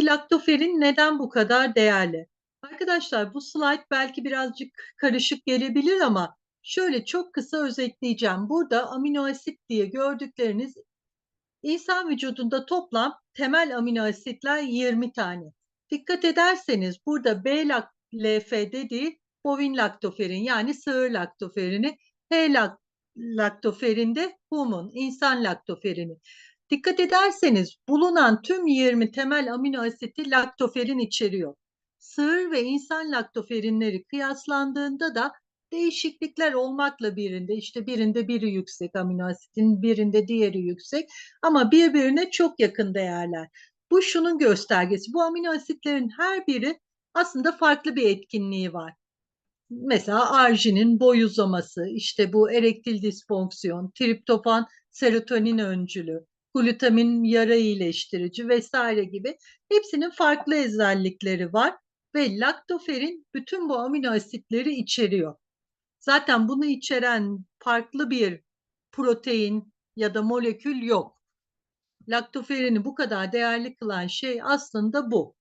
Peki laktoferin neden bu kadar değerli? Arkadaşlar bu slide belki birazcık karışık gelebilir ama şöyle çok kısa özetleyeceğim. Burada amino asit diye gördükleriniz insan vücudunda toplam temel amino asitler 20 tane. Dikkat ederseniz burada B-LF dediği bovin laktoferin yani sığır laktoferini, H-laktoferin de humun, insan laktoferini. Dikkat ederseniz bulunan tüm 20 temel amino asiti laktoferin içeriyor. Sığır ve insan laktoferinleri kıyaslandığında da değişiklikler olmakla birinde işte birinde biri yüksek amino asitin birinde diğeri yüksek ama birbirine çok yakın değerler. Bu şunun göstergesi. Bu amino asitlerin her biri aslında farklı bir etkinliği var. Mesela arginin boy uzaması, işte bu erektil disfonksiyon, triptofan serotonin öncülü, glutamin yara iyileştirici vesaire gibi hepsinin farklı özellikleri var ve laktoferin bütün bu amino asitleri içeriyor. Zaten bunu içeren farklı bir protein ya da molekül yok. Laktoferini bu kadar değerli kılan şey aslında bu.